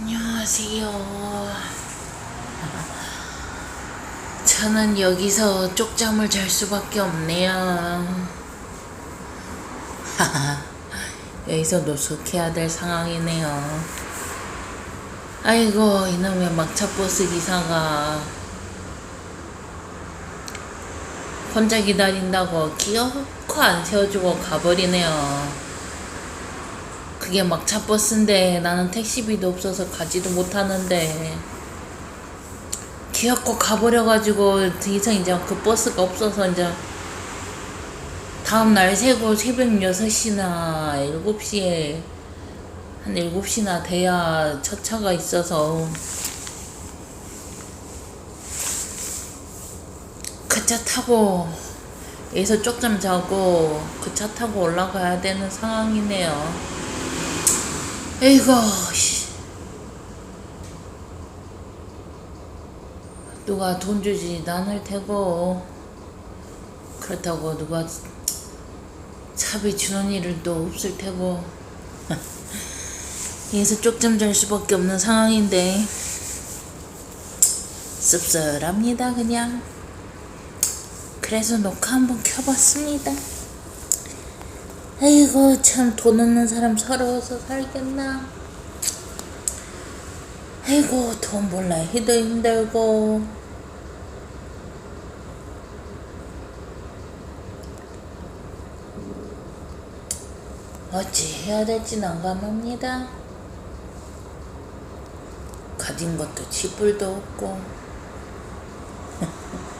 안녕하세요. 저는 여기서 쪽잠을 잘 수밖에 없네요. 여기서 노숙해야 될 상황이네요. 아이고, 이놈의 막차버스 기사가 혼자 기다린다고 기어코 안 세워주고 가버리네요. 그게 막차 버스인데 나는 택시비도 없어서 가지도 못하는데 기어코 가버려가지고 더 이상 이제 그 버스가 없어서 이제 다음 날 새고 새벽 6시나 7시에 한 7시나 돼야 첫 차가 있어서 그 차 타고 여기서 쪽잠 자고 그 차 타고 올라가야 되는 상황이네요. 에이구, 씨. 누가 돈 주지 않을 테고. 그렇다고 누가 차비 주는 일도 없을 테고. 여기서 쪽잠 잘 수밖에 없는 상황인데. 씁쓸합니다 그냥. 그래서 녹화 한번 켜봤습니다 아이고 참 돈 없는 사람 서러워서 살겠나? 아이고 돈 벌라. 해도 힘들고. 어찌 해야 될지 난감합니다. 가진 것도 지불도 없고